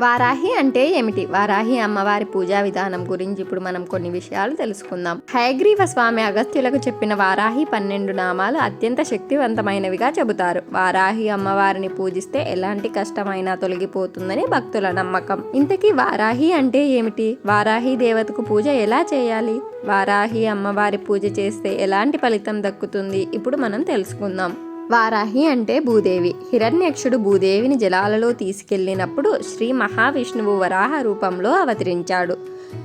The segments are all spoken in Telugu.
వారాహి అంటే ఏమిటి? వారాహి అమ్మవారి పూజా విధానం గురించి ఇప్పుడు మనం కొన్ని విషయాలు తెలుసుకుందాం. హయగ్రీవ స్వామి అగస్త్యులకు చెప్పిన వారాహి పన్నెండు నామాలు అత్యంత శక్తివంతమైనవిగా చెబుతారు. వారాహి అమ్మవారిని పూజిస్తే ఎలాంటి కష్టమైనా తొలగిపోతుందని భక్తుల నమ్మకం. ఇంతకీ వారాహి అంటే ఏమిటి? వారాహి దేవతకు పూజ ఎలా చేయాలి? వారాహి అమ్మవారి పూజ చేస్తే ఎలాంటి ఫలితం దక్కుతుంది? ఇప్పుడు మనం తెలుసుకుందాం. వారాహి అంటే భూదేవి. హిరణ్యక్షుడు భూదేవిని జలాలలో తీసుకెళ్ళినప్పుడు శ్రీ మహావిష్ణువు వరాహ రూపంలో అవతరించాడు.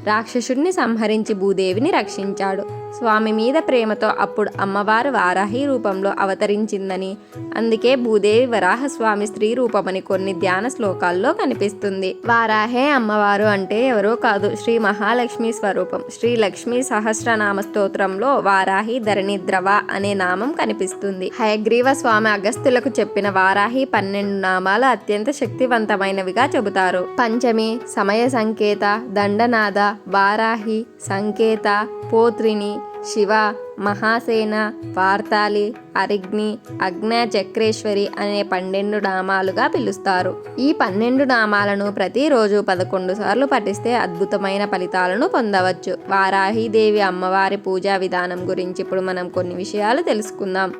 రాక్షసుడిని సంహరించి భూదేవిని రక్షించాడు. స్వామి మీద ప్రేమతో అప్పుడు అమ్మవారు వారాహి రూపంలో అవతరించిందని అందుకే భూదేవి వరాహస్వామి స్త్రీ రూపమని కొన్ని ధ్యాన శ్లోకాల్లో కనిపిస్తుంది. వారాహే అమ్మవారు అంటే ఎవరో కాదు శ్రీ మహాలక్ష్మి స్వరూపం. శ్రీ లక్ష్మీ సహస్రనామ స్తోత్రంలో వారాహి ధరణి ద్రవ అనే నామం కనిపిస్తుంది. హయగ్రీవ స్వామి అగస్త్యులకు చెప్పిన వారాహి పన్నెండు నామాలు అత్యంత శక్తివంతమైనవిగా చెబుతారు. పంచమి సమయ సంకేత దండనాద వారాహి సంకేత పోత్రిని శివ మహాసేన వార్తాలి అరిగ్ని అగ్న చక్రేశ్వరి అనే పన్నెండు నామాలుగా పిలుస్తారు. ఈ పన్నెండు నామాలను ప్రతిరోజు పదకొండు సార్లు పఠిస్తే అద్భుతమైన ఫలితాలను పొందవచ్చు. వారాహిదేవి అమ్మవారి పూజా విధానం గురించి ఇప్పుడు మనం కొన్ని విషయాలు తెలుసుకుందాం.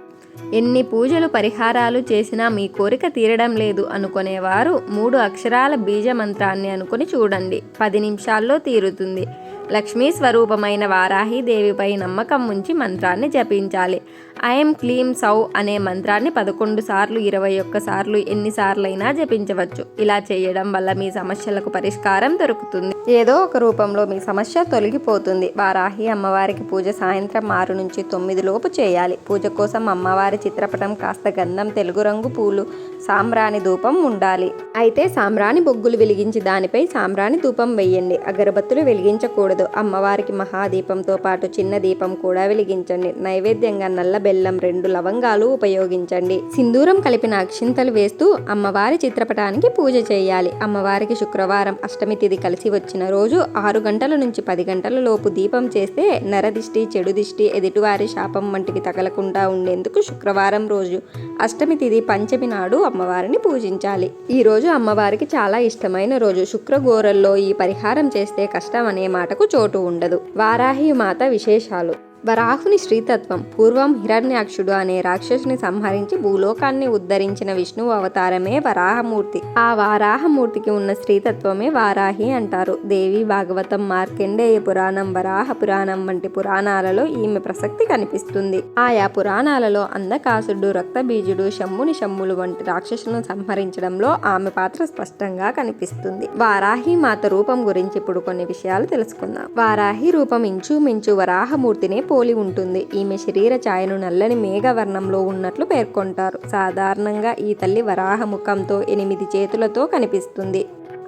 ఎన్ని పూజలు పరిహారాలు చేసినా మీ కోరిక తీరడం లేదు అనుకునేవారు. మూడు అక్షరాల బీజ మంత్రాన్ని అనుకుని చూడండి. పది నిమిషాల్లో తీరుతుంది. లక్ష్మీ స్వరూపమైన వారాహి దేవిపై నమ్మకం ఉంచి మంత్రాన్ని జపించాలి. ఐఎం క్లీం సౌ అనే మంత్రాన్ని పదకొండు సార్లు ఇరవై ఒక్క సార్లు ఎన్నిసార్లైనా జపించవచ్చు. ఇలా చేయడం వల్ల మీ సమస్యలకు పరిష్కారం దొరుకుతుంది. ఏదో ఒక రూపంలో మీ సమస్య తొలగిపోతుంది. వారాహి అమ్మవారికి పూజ సాయంత్రం ఆరు నుంచి తొమ్మిది లోపు చేయాలి. పూజ కోసం అమ్మవారి చిత్రపటం కాస్త గంధం తెలుగు రంగు పూలు సాంబ్రాణి ధూపం ఉండాలి. అయితే సాంబ్రాణి బొగ్గులు వెలిగించి దానిపై సాంబ్రాణి ధూపం వేయండి. అగరబత్తులు వెలిగించకూడదు. అమ్మవారికి మహాదీపంతో పాటు చిన్న దీపం కూడా వెలిగించండి. నైవేద్యంగా నల్ల బెల్లం రెండు లవంగాలు ఉపయోగించండి. సింధూరం కలిపిన అక్షింతలు వేస్తూ అమ్మవారి చిత్రపటానికి పూజ చేయాలి. అమ్మవారికి శుక్రవారం అష్టమి తిథి కలిసి వచ్చిన రోజు ఆరు గంటల నుంచి పది గంటల లోపు దీపం చేస్తే నరదిష్టి చెడు దిష్టి ఎదుటివారి శాపం వంటివి తగలకుండా ఉండేందుకు శుక్రవారం రోజు అష్టమి తిథి పంచమి నాడు అమ్మవారిని పూజించాలి. ఈ రోజు అమ్మవారికి చాలా ఇష్టమైన రోజు. శుక్రగోరల్లో ఈ పరిహారం చేస్తే కష్టం అనే మాటకు చోటు ఉండదు. వారాహి మాత విశేషాలు. వరాహుని శ్రీతత్వం పూర్వం హిరణ్యాక్షుడు అనే రాక్షసుని సంహరించి భూలోకాన్ని ఉద్ధరించిన విష్ణువు అవతారమే వరాహమూర్తి. ఆ వారాహమూర్తికి ఉన్న శ్రీతత్వమే వారాహి అంటారు. దేవి భాగవతం మార్కండేయ పురాణం వరాహ పురాణం వంటి పురాణాలలో ఈమె ప్రసక్తి కనిపిస్తుంది. ఆయా పురాణాలలో అందకాసుడు రక్తబీజుడు శమ్ముని శమ్ములు వంటి రాక్షసులను సంహరించడంలో ఆమె పాత్ర స్పష్టంగా కనిపిస్తుంది. వారాహి మాత రూపం గురించి ఇప్పుడు కొన్ని విషయాలు తెలుసుకుందాం. వారాహి రూపం ఇంచుమించు వరాహమూర్తిని పోలి ఉంటుంది. ఈమె శరీర ఛాయను నల్లని మేఘవర్ణంలో ఉన్నట్లు పేర్కొంటారు. సాధారణంగా ఈ తల్లి వరాహముఖంతో ఎనిమిది చేతులతో కనిపిస్తుంది.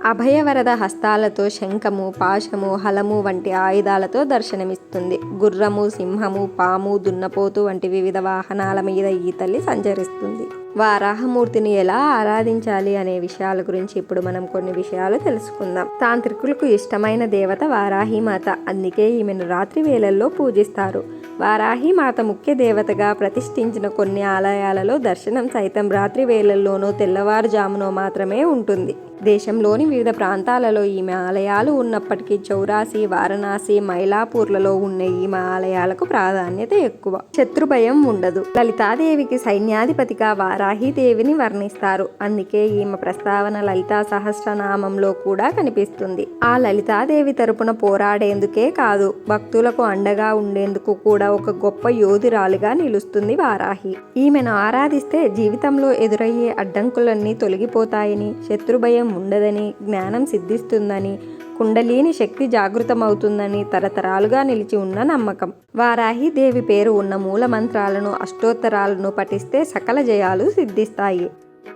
అభయవరద హస్తాలతో శంఖము పాశము హలము వంటి ఆయుధాలతో దర్శనమిస్తుంది. గుర్రము సింహము పాము దున్నపోతు వంటి వివిధ వాహనాల మీద ఈ తల్లి సంచరిస్తుంది. వారాహమూర్తిని ఎలా ఆరాధించాలి అనే విషయాల గురించి ఇప్పుడు మనం కొన్ని విషయాలు తెలుసుకుందాం. తాంత్రికులకు ఇష్టమైన దేవత వారాహిమాత అందుకే ఈమెను రాత్రి వేళల్లో పూజిస్తారు. వారాహిమాత ముఖ్య దేవతగా ప్రతిష్ఠించిన కొన్ని ఆలయాలలో దర్శనం సైతం రాత్రి వేళల్లోనో తెల్లవారుజామునో మాత్రమే ఉంటుంది. దేశంలోని వివిధ ప్రాంతాలలో ఈమె ఆలయాలు ఉన్నప్పటికీ చౌరాసి వారణాసి మైలాపూర్లలో ఉన్న ఈమె ఆలయాలకు ప్రాధాన్యత ఎక్కువ. శత్రుభయం ఉండదు. లలితాదేవికి సైన్యాధిపతిగా వారాహిదేవిని వర్ణిస్తారు. అందుకే ఈమె ప్రస్తావన లలితా సహస్రనామంలో కూడా కనిపిస్తుంది. ఆ లలితాదేవి తరపున పోరాడేందుకే కాదు భక్తులకు అండగా ఉండేందుకు కూడా ఒక గొప్ప యోధురాలుగా నిలుస్తుంది వారాహి. ఈమెను ఆరాధిస్తే జీవితంలో ఎదురయ్యే అడ్డంకులన్నీ తొలగిపోతాయని శత్రుభయం ఉండదని జ్ఞానం సిద్ధిస్తుందని కుండలీని శక్తి జాగృతమవుతుందని తరతరాలుగా నిలిచి ఉన్న నమ్మకం. వారాహి దేవి పేరు ఉన్న మూల మంత్రాలను అష్టోత్తరాలను పఠిస్తే సకల జయాలు సిద్ధిస్తాయి.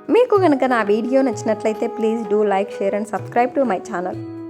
మీకు కనుక నా వీడియో నచ్చినట్లయితే please do like share and subscribe to my channel.